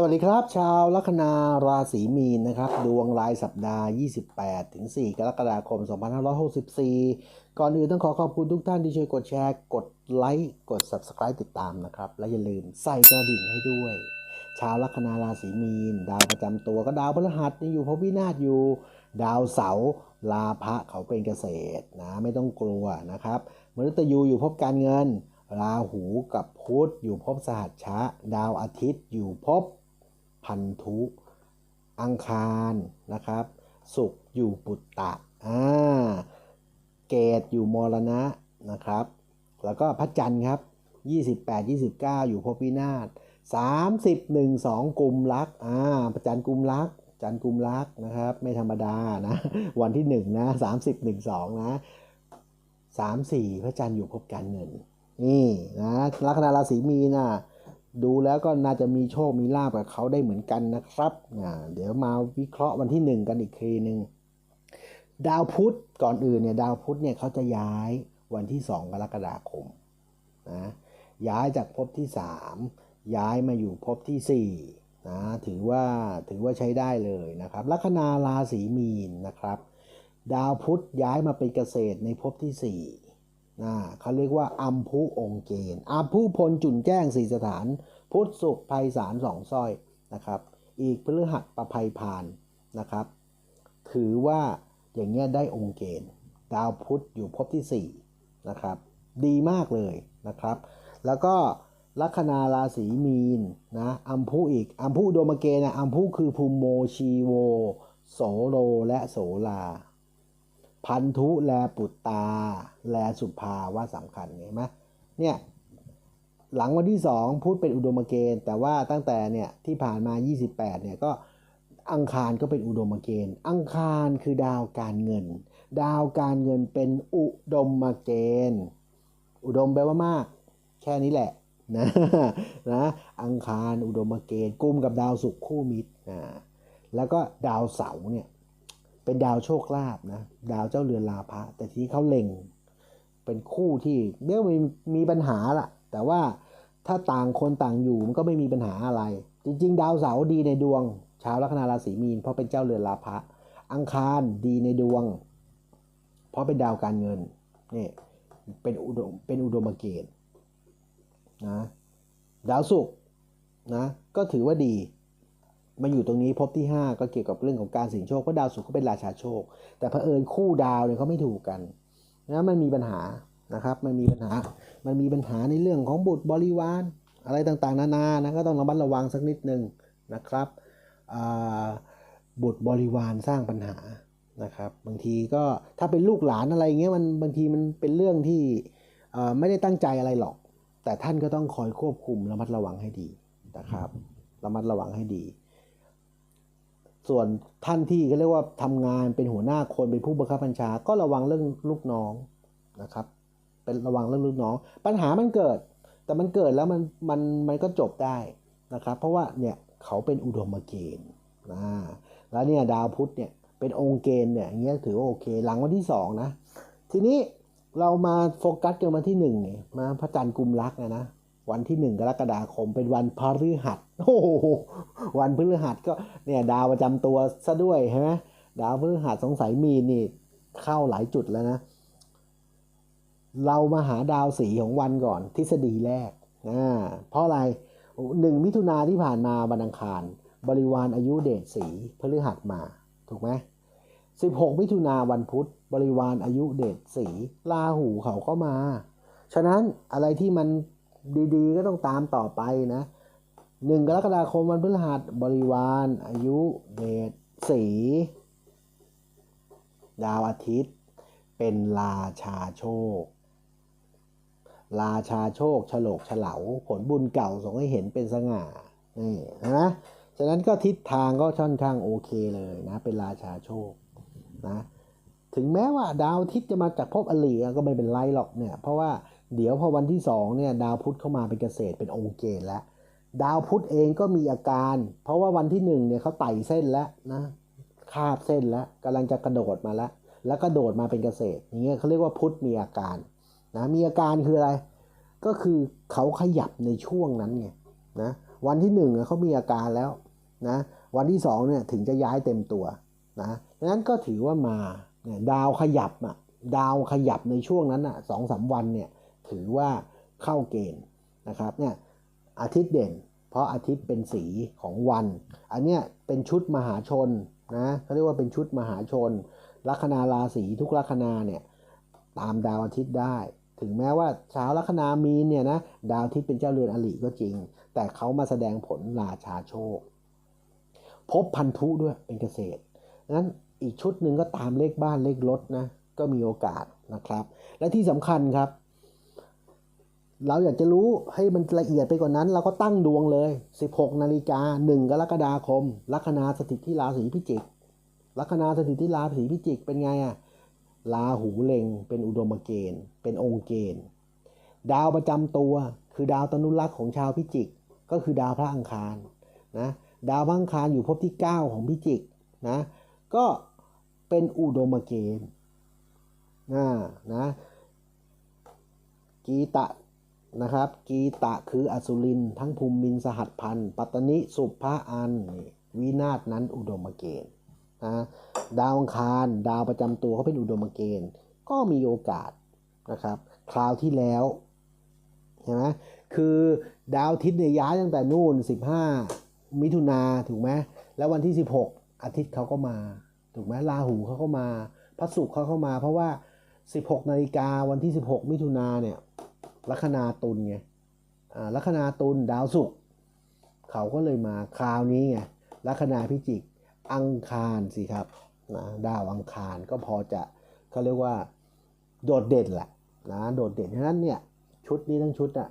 สวัสดีครับ ชาวลัคนาราศีมีนนะครับ ดวงรายสัปดาห์ 28 ถึง 4 กรกฎาคม 2564 ก่อนอื่นต้องขอขอบคุณทุกท่านที่ช่วยกดแชร์ กดไลค์กด Subscribe ติดตามนะครับ และอย่าลืมใส่กระดิ่งให้ด้วย ชาวลัคนาราศีมีน ดาวประจำตัวก็ดาวพฤหัสอยู่พบวินาศอยู่ ดาวเสาร์ลาภะเขาเป็นเกษตรนะไม่ต้องกลัวนะครับมฤตยูอยู่พบการเงิน ราหูกับพุธอยู่พบสหัชชะ ดาวอาทิตย์อยู่พบ พันธุ อังคารนะครับ สุขอยู่ปุตตะอ่าเกตอยู่มรณะนะครับ แล้วก็พระจันทร์ครับ 28 29 อยู่พบวินาศ30 1 2กุมรักอ่าพระจันทร์กุมรักจันทร์กุมรักนะครับ ไม่ธรรมดานะ วันที่1นะ30 1 2นะ3 4 พระจันทร์อยู่พบการเงิน นี่นะลัคนาราศีมีนะ ดูแล้วก็น่าจะมีโชคมีลาบกับเขาได้เหมือนกันนะครับอ่าเดี๋ยวมาวิเคราะห์วันที่ 1 กันอีกทีหนึ่งดาวพุธก่อนอื่นเนี่ยดาวพุธเนี่ยเขาจะย้ายวันที่ 2 กรกฎาคมนะย้ายจากภพที่ 3 ย้ายมาอยู่ภพที่4นะถือว่าถือว่าใช้ได้เลยนะครับลัคนาราศีมีนนะครับ ดาวพุธย้ายมาเป็นเกษตรในภพที่ 4 นะเขาเรียกว่าอัมพุองเกณฑ์อัมพุพลจุนแจ้งสี่สถาน พุทธสุขภัยสารสองสร้อยนะครับ อีกพฤหัสประภัยพานนะครับ ถือว่าอย่างเงี้ยได้องค์เกณฑ์ ดาวพุธอยู่ภพที่ 4 นะครับ ดีมากเลยนะครับ แล้วก็ลัคนาราศีมีนนะอัมพุอีกอัมพุโดมเกณนะอัมพุคือภูมิโมชีโว โสโรและโสลา พันธุแลปุตตา แลสุภาว่าสำคัญเห็นไหมเนี่ยหลังวันที่ 2 พูดเป็นอุดมเกณฑ์ แต่ว่าตั้งแต่เนี่ยที่ผ่านมา 28เนี่ยก็อังคารก็เป็นอุดมเกณฑ์ อังคารคือดาวการเงิน ดาวการเงินเป็นอุดมเกณฑ์ อุดมแปลว่ามาก แค่นี้แหละนะนะอังคารอุดมเกณฑ์กุมกับดาวศุกร์คู่มิตรนะแล้วก็ดาวเสาร์เนี่ย เป็นดาวโชคลาภนะดาวเจ้าเรือนลาภะแต่ที่เขาเล็งเป็นคู่ที่เดี๋ยวมีมีปัญหาล่ะ แต่ว่าถ้าต่างคนต่างอยู่มันก็ไม่มีปัญหาอะไร จริง ๆ ดาวเสาร์ดีในดวง ชาวลัคนาราศีมีน เพราะเป็นเจ้าเรือนลาภะอังคารดีในดวง เพราะเป็นดาวการเงินนี่เป็นอุดมเป็นอุดมเกณฑ์นะดาวศุกร์นะก็ถือว่าดี มาอยู่ตรงนี้พบที่ 5 ก็เกี่ยวกับเรื่องของการสิงโชคเพราะดาวศุกร์ก็เป็นราชาโชค แต่เผอิญคู่ดาวเนี่ยเขาไม่ถูกกันนะมันมีปัญหานะครับมันมีปัญหามันมีปัญหาในเรื่องของบุตรบริวารอะไรต่างๆ นานานะก็ต้องระมัดระวังสักนิดหนึ่งนะครับบุตรบริวารสร้างปัญหานะครับบางทีก็ถ้าเป็นลูกหลานอะไรเงี้ยมันบางทีมันเป็นเรื่องที่ไม่ได้ตั้งใจอะไรหรอก แต่ท่านก็ต้องคอยควบคุมระมัดระวังให้ดีนะครับระมัดระวังให้ดี ส่วนท่านที่เขาเรียกว่าทำงานเป็นหัวหน้าคนเป็นผู้บังคับบัญชา ก็ระวังเรื่องลูกน้องนะครับ เป็นระวังเรื่องลูกน้อง ปัญหามันเกิด แต่มันเกิดแล้วมันมันมันก็จบได้นะครับ เพราะว่าเนี่ยเขาเป็นอุดมเกณฑ์นะแล้วเนี่ยดาวพุธเนี่ยเป็นองค์เกณฑ์เนี่ยอย่างเงี้ยถือว่าโอเค หลังวันที่สองนะทีนี้เรามาโฟกัสกันวันที่หนึ่งเนี่ยมาพระจันทร์กุมรักนะนะ วันที่หนึ่งกรกฎาคมเป็นวันพฤหัสโอ้โหวันพฤหัสก็เนี่ยดาวประจำตัวซะด้วยใช่ไหมดาวพฤหัสสงสัยมีนี่เข้าหลายจุดแล้วนะ เรามาหาดาวสีของวันก่อนทฤษฎีแรกอ่าเพราะอะไรหนึ่งมิถุนาที่ผ่านมาวันอังคาร บริวารอายุเดชสีพฤหัสมา ถูกไหมสิบหกมิถุนาวันพุธ บริวารอายุเดชสีลาหูเขาก็มา ฉะนั้นอะไรที่มัน ดีๆ ก็ต้องตามต่อไปนะหนึ่งกรกฎาคมวันพฤหัสบริวาร อายุเดชสี ดาวอาทิตย์ เป็นราชาโชค ราชาโชคฉลกฉลาผลบุญเก่าส่งให้เห็นเป็นสง่านี่นะฉะนั้นก็ทิศทางก็ค่อนข้างโอเคเลยนะ เป็นราชาโชคนะถึงแม้ว่าดาวทิศจะมาจากภพอลีก็ไม่เป็นไรหรอกเนี่ย เพราะว่า เดี๋ยวพอวันที่สองเนี่ยดาวพุธเข้ามาเป็นเกษตรเป็นองค์เกณฑ์แล้วดาวพุธเองก็มีอาการ เพราะว่าวันที่หนึ่งเนี่ยเขาไต่เส้นแล้วนะคาบเส้นแล้วกำลังจะกระโดดมาแล้ว แล้วก็โดดมาเป็นเกษตรอย่างเงี้ยเขาเรียกว่าพุธมีอาการนะมีอาการคืออะไร ก็คือเขาขยับในช่วงนั้นไงนะวันที่หนึ่งเขามีอาการแล้วนะวันที่สองเนี่ยถึงจะย้ายเต็มตัวนะดังนั้นก็ถือว่ามาเนี่ยดาวขยับอะดาวขยับในช่วงนั้นอะสองสามวันเนี่ย ถือว่าเข้าเกณฑ์นะครับเนี่ยอาทิตย์เด่น เพราะอาทิตย์เป็นสีของวัน อันเนี้ยเป็นชุดมหาชนนะเขาเรียกว่าเป็นชุดมหาชน ลัคนาราศีทุกลัคนาเนี่ยตามดาวอาทิตย์ได้ ถึงแม้ว่าชาวลัคนามีนเนี่ยนะดาวอาทิตย์เป็นเจ้าเรือนอลิก็จริง แต่เขามาแสดงผลราชาโชค พบพันธุด้วยเป็นเกษตรนั้นอีกชุดหนึ่งก็ตามเลขบ้านเลขรถนะก็มีโอกาสนะครับ และที่สำคัญครับ เราอยากจะรู้ให้มันละเอียดไปกว่านั้น เราก็ตั้งดวงเลย 16 นาฬิกา 1 กรกฎาคม ลัคนาสถิตที่ราศีพิจิก ลัคนาสถิตที่ราศีพิจิกเป็นไงอะราหูเล็งเป็นอุดมเกณฑ์ เป็นองค์เกณฑ์ ดาวประจำตัวคือดาวตนุรักษ์ของชาวพิจิก ก็คือดาวพระอังคารนะ ดาวพระอังคารอยู่ภพที่ 9 ของพิจิกนะ ก็เป็นอุดมเกณฑ์นะนะกีตะ นะครับ กีตะคืออสุริน ทั้งภูมิมินสหัสพันธ์ปัตตนิสุภะอันนี่วินาศนั้นอุดมเกณฑ์นะดาวอังคาร ดาวประจำตัวเขาเป็นอุดมเกณฑ์ ก็มีโอกาสนะครับ คราวที่แล้วเห็นไหมคือดาวอาทิตย์เนี่ยย้ายตั้งแต่นู่น 15 มิถุนาถูกไหมแล้ววันที่ 16 อาทิตย์เขาก็มา ถูกไหมราหูเขาก็มา พระศุกร์เขาเข้ามา เพราะว่า 16 นาฬิกาวันที่ 16 มิถุนาเนี่ย ลัคนาตุลไงลัคนาตุลดาวศุกร์เขาก็เลยมาคราวนี้ไงลัคนาพิจิกอังคารสิครับนะดาวอังคารก็พอจะเขาเรียกว่าโดดเด่นแหละนะโดดเด่นฉะนั้นเนี่ยชุดนี้ทั้งชุดอะ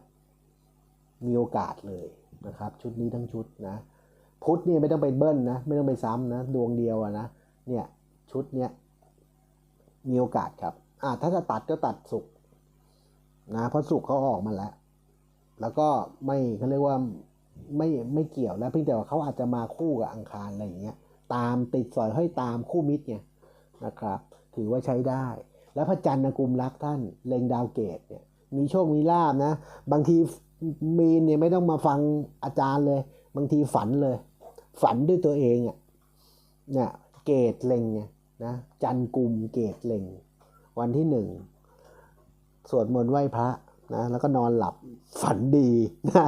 มีโอกาสเลยนะครับ ชุดนี้ทั้งชุดนะพุธเนี่ยไม่ต้องไปเบิ้ลนะไม่ต้องไปซ้ำนะดวงเดียวอะนะเนี่ยชุดเนี้ยมีโอกาสครับอ่าถ้าจะตัดก็ตัดสุก นะเพราะสุกเขาออกมาแล้ว แล้วก็ไม่เขาเรียกว่าไม่ไม่เกี่ยวแล้วเพียงแต่ว่าเขาอาจจะมาคู่กับอังคารอะไรอย่างเงี้ยตามติดสอยห้อยตามคู่มิตรไงนะครับ ถือว่าใช้ได้ แล้วพระจันทร์นะกุมรักท่านเลงดาวเกตเนี่ยมีโชคมีลาบนะ บางทีมีนเนี่ยไม่ต้องมาฟังอาจารย์เลย บางทีฝันเลย ฝันด้วยตัวเองอะ่ะเนี่ยเกตเล็งไงนะจันทร์กุมเกตเลงวันที่หนึ่ง สวดมนต์ไหว้พระนะแล้วก็นอนหลับฝันดีนะ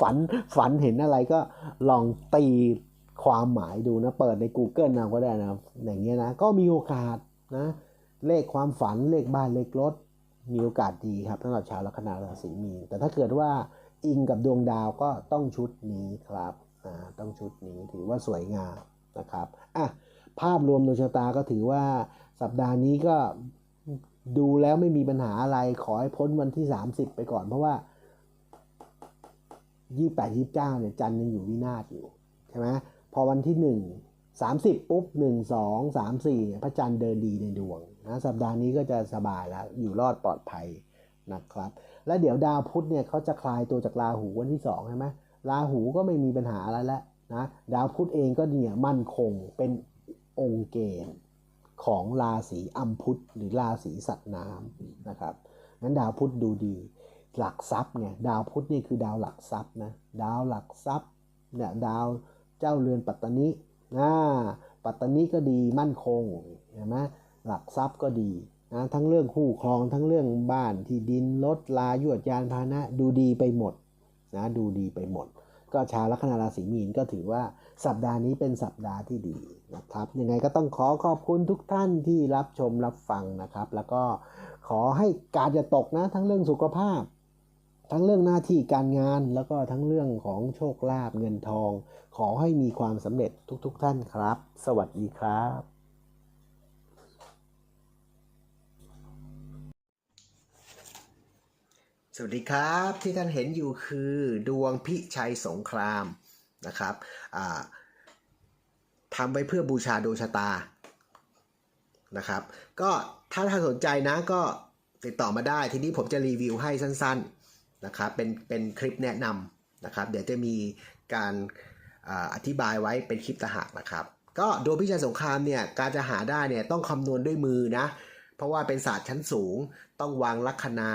ฝันฝันเห็นอะไรก็ลองตีความหมายดูนะเปิดใน Google นะก็ได้นะอย่างเงี้ยนะก็มีโอกาสนะเลขความฝันเลขบ้านเลขรถมีโอกาสดีครับสำหรับชาวลัคนาราศีมีนแต่ถ้าเกิดว่าอิงกับดวงดาวก็ต้องชุดนี้ครับอ่าต้องชุดนี้ถือว่าสวยงามนะครับอะภาพรวมดวงชะตาก็ถือว่าสัปดาห์นี้ก็ ดูแล้วไม่มีปัญหาอะไรขอให้พ้นวันที่ 30 ไปก่อน เพราะว่า 28 29เนี่ยจันยังอยู่วินาศอยู่ใช่ไหมพอวันที่ 1 30 ปุ๊บ 1 2 3 4เนี่ยพระจันทร์เดินดีในดวงนะสัปดาห์นี้ก็จะสบายแล้ว อยู่รอดปลอดภัยนะครับ และเดี๋ยวดาวพุธเนี่ยเขาจะคลายตัวจากราหูวันที่2ใช่ไหมราหูก็ไม่มีปัญหาอะไรแล้วนะดาวพุธเองก็เนี่ยมั่นคงเป็นองค์เกณฑ์ ของราศีอัมพุทธหรือราศีสัตว์น้ำนะครับงั้นดาวพุธดูดี หลักทรัพย์เนี่ยดาวพุธนี่คือดาวหลักทรัพย์นะดาวหลักทรัพย์เนี่ยดาวเจ้าเรือนปัตตนินะปัตตนิก็ดีมั่นคงเห็นไหมหลักทรัพย์ก็ดีนะทั้งเรื่องคู่ครองทั้งเรื่องบ้านที่ดินรถลายวดยานพาหนะดูดีไปหมดนะดูดีไปหมด ก็ชาวลัคนาราศีมีนก็ถือว่าสัปดาห์นี้เป็นสัปดาห์ที่ดี นะครับยังไงก็ต้องขอขอบคุณทุกท่านที่รับชมรับฟังนะครับ แล้วก็ขอให้การจะตกนะทั้งเรื่องสุขภาพ ทั้งเรื่องหน้าที่การงานแล้วก็ทั้งเรื่องของโชคลาภเงินทอง ขอให้มีความสำเร็จทุกๆทท่านครับ สวัสดีครับสวัสดีครับที่ท่านเห็นอยู่คือดวงพิชัยสงครามนะครับอ่า ทำไว้เพื่อบูชาดวงชะตานะครับ ก็ถ้าท่านสนใจนะก็ติดต่อมาได้ ทีนี้ผมจะรีวิวให้สั้นๆนะครับเป็นเป็นคลิปแนะนำนะครับ เดี๋ยวจะมีการอาอธิบายไว้เป็นคลิปตางหากนะครับ ก็ดวงพิชัยสงครามเนี่ยการจะหาได้เนี่ยต้องคำนวณด้วยมือนะ เพราะว่าเป็นศาสตร์ชั้นสูง ต้องวางลัคนา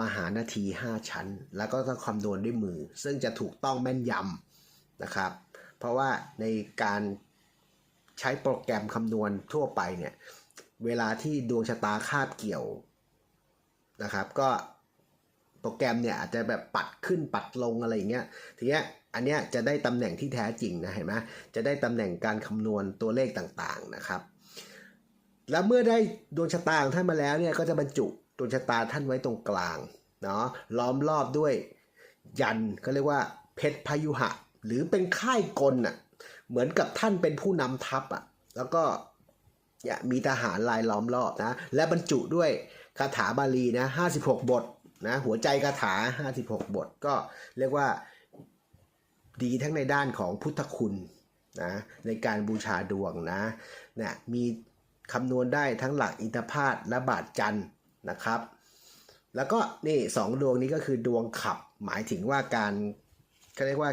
มหานาที 5 ชั้น แล้วก็ต้องคำนวณด้วยมือ ซึ่งจะถูกต้องแม่นยำนะครับ เพราะว่าในการ ใช้โปรแกรมคำนวณทั่วไปเนี่ย เวลาที่ดวงชะตาคาบเกี่ยวนะครับ ก็โปรแกรมเนี่ยอาจจะแบบปัดขึ้นปัดลงอะไรอย่างเงี้ย ทีเนี้ยอันเนี้ยจะได้ตำแหน่งที่แท้จริงนะเห็นไหมจะได้ตำแหน่งการคำนวณตัวเลขต่างๆนะครับ แล้วเมื่อได้ดวงชะตาของท่านมาแล้วเนี่ยก็จะบรรจุดวงชะตาท่านไว้ตรงกลางเนาะล้อมรอบด้วยยันก็เรียกว่าเพชรพยุหะ หรือเป็นค่ายกลน่ะ เหมือนกับท่านเป็นผู้นำทัพอะแล้วก็มีทหารลายล้อมรอบนะ และบรรจุด้วยคาถาบาลีนะ56บทนะหัวใจคาถา56บท ก็เรียกว่าดีทั้งในด้านของพุทธคุณนะในการบูชาดวงนะเนี่ยมีคำนวณได้ทั้งหลักอินทพาตและบาทจันทร์นะครับ แล้วก็นี่สองดวงนี้ก็คือดวงขับหมายถึงว่าการเขาเรียกว่า